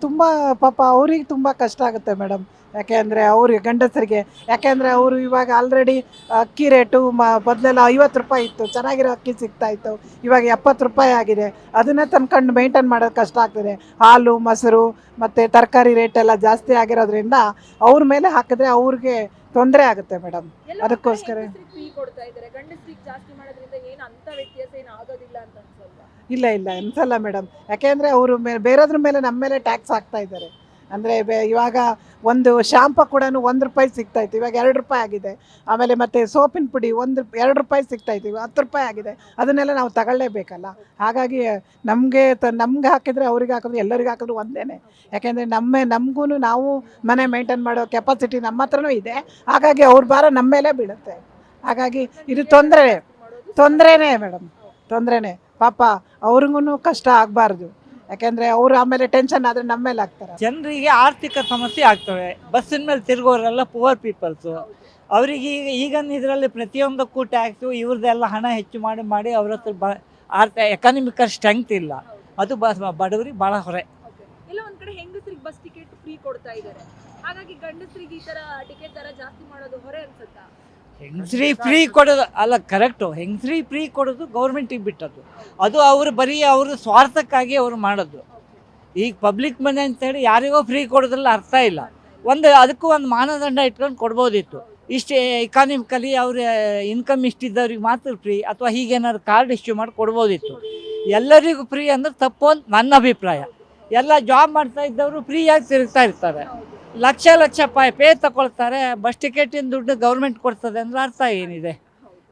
ತುಂಬ ಪಾಪ ಅವ್ರಿಗೆ ತುಂಬ ಕಷ್ಟ ಆಗುತ್ತೆ ಮೇಡಮ್. ಯಾಕೆಂದರೆ ಅವ್ರಿಗೆ ಗಂಡಸರಿಗೆ ಯಾಕೆಂದರೆ ಅವರು ಇವಾಗ ಆಲ್ರೆಡಿ ಅಕ್ಕಿ ರೇಟು ಮ, ಮೊದಲೆಲ್ಲ ಐವತ್ತು ರೂಪಾಯಿ ಇತ್ತು, ಚೆನ್ನಾಗಿರೋ ಅಕ್ಕಿ ಸಿಗ್ತಾ ಇತ್ತು, ಇವಾಗ ಎಪ್ಪತ್ತು ರೂಪಾಯಿ ಆಗಿದೆ. ಅದನ್ನೇ ತಂದ್ಕೊಂಡು ಮೇಂಟೈನ್ ಮಾಡೋದು ಕಷ್ಟ ಆಗ್ತದೆ. ಹಾಲು, ಮೊಸರು, ಮತ್ತು ತರಕಾರಿ ರೇಟೆಲ್ಲ ಜಾಸ್ತಿ ಆಗಿರೋದ್ರಿಂದ ಅವ್ರ ಮೇಲೆ ಹಾಕಿದ್ರೆ ಅವ್ರಿಗೆ ತೊಂದರೆ ಆಗುತ್ತೆ ಮೇಡಮ್. ಅದಕ್ಕೋಸ್ಕರ- ಇಲ್ಲ ಇಲ್ಲ ಅನ್ಸಲ್ಲ ಮೇಡಮ್. ಯಾಕೆಂದ್ರೆ ಅವರು ಬೇರೆದ್ರ ಮೇಲೆ ನಮ್ಮ ಮೇಲೆ ಟ್ಯಾಕ್ಸ್ ಹಾಕ್ತಾ ಇದ್ದಾರೆ. ಅಂದರೆ ಇವಾಗ ಒಂದು ಶಾಂಪು ಕೂಡ ಒಂದು ರೂಪಾಯಿ ಸಿಗ್ತಾ ಇತ್ತು. ಇವಾಗ ಎರಡು ರೂಪಾಯಿ ಆಗಿದೆ. ಆಮೇಲೆ ಮತ್ತು ಸೋಪಿನ ಪುಡಿ ಒಂದು ಎರಡು ರೂಪಾಯಿ ಸಿಗ್ತಾ ಇತ್ತು. ಇವಾಗ ಹತ್ತು ರೂಪಾಯಿ ಆಗಿದೆ. ಅದನ್ನೆಲ್ಲ ನಾವು ತಗೊಳ್ಳೇಬೇಕಲ್ಲ? ಹಾಗಾಗಿ ನಮಗೆ ತ ನಮ್ಗೆ ಹಾಕಿದರೆ ಅವ್ರಿಗೆ ಹಾಕಿದ್ರೆ ಎಲ್ಲರಿಗೆ ಹಾಕಿದ್ರು ಒಂದೇ ಯಾಕೆಂದರೆ ನಮ್ಮ ನಮಗೂ ನಾವು ಮನೆ ಮೇಂಟೈನ್ ಮಾಡೋ ಕೆಪಾಸಿಟಿ ನಮ್ಮ ಹತ್ರನೂ ಇದೆ. ಹಾಗಾಗಿ ಅವ್ರ ಭಾರ ನಮ್ಮ ಮೇಲೆ ಬೀಳುತ್ತೆ. ಹಾಗಾಗಿ ಇದು ತೊಂದರೆ ತೊಂದರೆನೇ ಮೇಡಮ್. ತೊಂದರೆನೇ. ಪಾಪ ಅವ್ರಿಗೂ ಕಷ್ಟ ಆಗಬಾರ್ದು. ಯಾಕೆಂದರೆ ಅವ್ರು ಆಮೇಲೆ ಟೆನ್ಷನ್ ಆದ್ರೆ ನಮ್ಮ ಮೇಲೆ ಆಗ್ತಾರೆ ಜನರಿಗೆ ಆರ್ಥಿಕ ಸಮಸ್ಯೆ ಆಗ್ತವೆ. ಬಸ್ಸಿನ ಮೇಲೆ ತಿರುಗೋರೆಲ್ಲ ಪುವರ್ ಪೀಪಲ್ಸು ಅವರಿಗೆ ಈಗ ಈಗಿನ ಇದರಲ್ಲಿ ಪ್ರತಿಯೊಂದಕ್ಕೂ ಟ್ಯಾಕ್ಸು ಇವ್ರದ್ದೆಲ್ಲ ಹಣ ಹೆಚ್ಚು ಮಾಡಿ ಮಾಡಿ ಅವ್ರ ಹತ್ರ ಬ ಆರ್ಥ ಎಕನಾಮಿಕಲ್ ಸ್ಟ್ರೆಂಗ್ತ್ ಇಲ್ಲ. ಅದು ಬಸ್ ಬಡವರಿಗೆ ಭಾಳ ಹೊರೆ. ಇಲ್ಲ ಒಂದ್ ಕಡೆ ಹೆಂಗಸರಿಗೆ ಬಸ್ ಟಿಕೆಟ್ ಫ್ರೀ ಕೊಡ್ತಾ ಇದ್ದಾರೆ ಹಾಗಾಗಿ ಗಂಡಸರಿಗೆ ಈ ತರ ಟಿಕೆಟ್ ತರ ಜಾಸ್ತಿ ಮಾಡೋದು ಹೊರೆ ಅನ್ಸುತ್ತಾ? ಹೆಂಗಸ್ರಿ ಫ್ರೀ ಕೊಡೋದು, ಅಲ್ಲ ಕರೆಕ್ಟು ಹೆಂಗ್ಸ್ರಿ ಫ್ರೀ ಕೊಡೋದು ಗೌರ್ಮೆಂಟಿಗೆ ಬಿಟ್ಟದ್ದು. ಅದು ಅವರು ಬರೀ ಅವರು ಸ್ವಾರ್ಥಕ್ಕಾಗಿ ಅವರು ಮಾಡೋದು. ಈಗ ಪಬ್ಲಿಕ್ ಮನೆ ಅಂತೇಳಿ ಯಾರಿಗೋ ಫ್ರೀ ಕೊಡೋದ್ರಲ್ಲಿ ಅರ್ಥ ಇಲ್ಲ. ಒಂದು, ಅದಕ್ಕೂ ಒಂದು ಮಾನದಂಡ ಇಟ್ಕೊಂಡು ಕೊಡ್ಬೋದಿತ್ತು. ಇಷ್ಟೇ ಎಕಾನಮಿಕಲಿ ಅವ್ರ ಇನ್ಕಮ್ ಇಷ್ಟಿದ್ದವ್ರಿಗೆ ಮಾತ್ರ ಫ್ರೀ ಅಥವಾ ಹೀಗೇನಾದ್ರು ಕಾರ್ಡ್ ಇಶ್ಯೂ ಮಾಡಿ ಕೊಡ್ಬೋದಿತ್ತು. ಎಲ್ಲರಿಗೂ ಫ್ರೀ ಅಂದ್ರೆ ತಪ್ಪು ಅಂತ ನನ್ನ ಅಭಿಪ್ರಾಯ. ಎಲ್ಲ ಜಾಬ್ ಮಾಡ್ತಾ ಇದ್ದವರು ಫ್ರೀಯಾಗಿ ತಿರುಗ್ತಾ ಇರ್ತಾರೆ. ಲಕ್ಷ ಲಕ್ಷ ಪಾಯ್ ಪೇ ತಗೊಳ್ತಾರೆ. ಬಸ್ ಟಿಕೆಟಿನ ದುಡ್ಡು ಗೌರ್ಮೆಂಟ್ ಕೊಡ್ತದೆ ಅಂದ್ರೆ ಅರ್ಥ ಏನಿದೆ?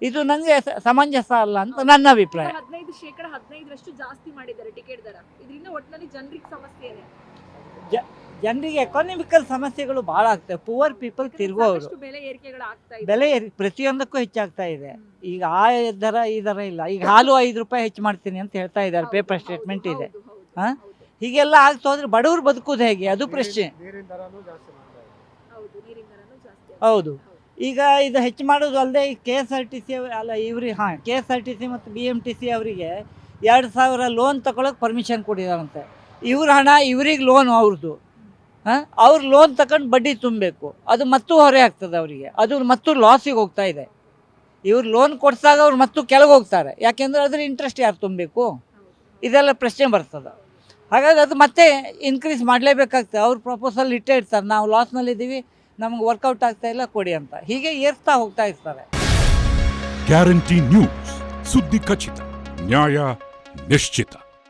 ಇದು ನನಗೆ ಸಮಂಜಸ ಅಲ್ಲ ಅಂತ ನನ್ನ ಅಭಿಪ್ರಾಯ. ಹದಿನೈದು ಶೇಕಡ ಹದಿನೈದರಷ್ಟು ಜಾಸ್ತಿ ಮಾಡಿದ್ದಾರೆ ಟಿಕೆಟ್ ದರ. ಇದರಿಂದ ಒಟ್ಟಿನಲ್ಲಿ ಜನರಿಗೆ ಇದೆ ಜನರಿಗೆ ಎಕಾನಮಿಕಲ್ ಸಮಸ್ಯೆಗಳು ಭಾಳ ಆಗ್ತವೆ. ಪುವರ್ ಪೀಪಲ್ ತಿರುಗೋರು ಬೆಲೆ ಏರಿ ಪ್ರತಿಯೊಂದಕ್ಕೂ ಹೆಚ್ಚಾಗ್ತಾ ಇದೆ. ಈಗ ಆ ದರ ಈ ದರ ಇಲ್ಲ. ಈಗ ಹಾಲು ಐದು ರೂಪಾಯಿ ಹೆಚ್ಚು ಮಾಡ್ತೀನಿ ಅಂತ ಹೇಳ್ತಾ ಇದ್ದಾರೆ. ಪೇಪರ್ ಸ್ಟೇಟ್ಮೆಂಟ್ ಇದೆ. ಹಾ? ಹೀಗೆಲ್ಲ ಆಗ್ತಾ ಹೋದ್ರೆ ಬಡವರು ಬದುಕೋದು ಹೇಗೆ? ಅದು ಪ್ರಶ್ನೆ. ಹೌದು ನೀರಿನ ಜಾಸ್ತಿ ಹೌದು. ಈಗ ಇದು ಹೆಚ್ಚು ಮಾಡೋದು ಅಲ್ಲದೆ K S R T C ಅಲ್ಲ ಇವ್ರಿಗೆ ಹಾಂ K S R T C ಮತ್ತು ಬಿ ಎಂ ಟಿ ಸಿ ಅವರಿಗೆ ಎರಡು ಸಾವಿರ ಲೋನ್ ತಗೊಳಕ್ಕೆ ಪರ್ಮಿಷನ್ ಕೊಟ್ಟಿದ್ದಾರಂತೆ ಇವ್ರ ಹಣ ಇವ್ರಿಗೆ ಲೋನ್ ಅವ್ರದ್ದು ಹಾಂ ಅವ್ರು ಲೋನ್ ತಗೊಂಡು ಬಡ್ಡಿ ತುಂಬಬೇಕು. ಅದು ಮತ್ತೂ ಹೊರೆ ಆಗ್ತದೆ ಅವರಿಗೆ. ಅದು ಮತ್ತು ಲಾಸಿಗೆ ಹೋಗ್ತಾ ಇದೆ. ಇವ್ರು ಲೋನ್ ಕೊಡ್ಸಾಗ ಅವ್ರು ಮತ್ತು ಕೆಳಗೆ ಹೋಗ್ತಾರೆ. ಯಾಕೆಂದ್ರೆ ಅದ್ರ ಇಂಟ್ರೆಸ್ಟ್ ಯಾರು ತುಂಬಬೇಕು? ಇದೆಲ್ಲ ಪ್ರಶ್ನೆ ಬರ್ತದೆ. ಹಾಗಾಗಿ ಅದು ಮತ್ತೆ ಇನ್ಕ್ರೀಸ್ ಮಾಡಲೇಬೇಕಾಗ್ತದೆ. ಅವ್ರ ಪ್ರಪೋಸಲ್ ಇಟ್ಟೇ ಇರ್ತಾರೆ. ನಾವು ಲಾಸ್ನಲ್ಲಿದ್ದೀವಿ ನಮ್ಗೆ ವರ್ಕೌಟ್ ಆಗ್ತಾ ಇಲ್ಲ, ಕೊಡಿ ಅಂತ. ಹೀಗೆ ಏರ್ತಾ ಹೋಗ್ತಾ ಇರ್ತಾರೆ. ಗ್ಯಾರಂಟಿ ನ್ಯೂಸ್ ಸುದ್ದಿ ಖಚಿತ, ನ್ಯಾಯ ನಿಶ್ಚಿತ.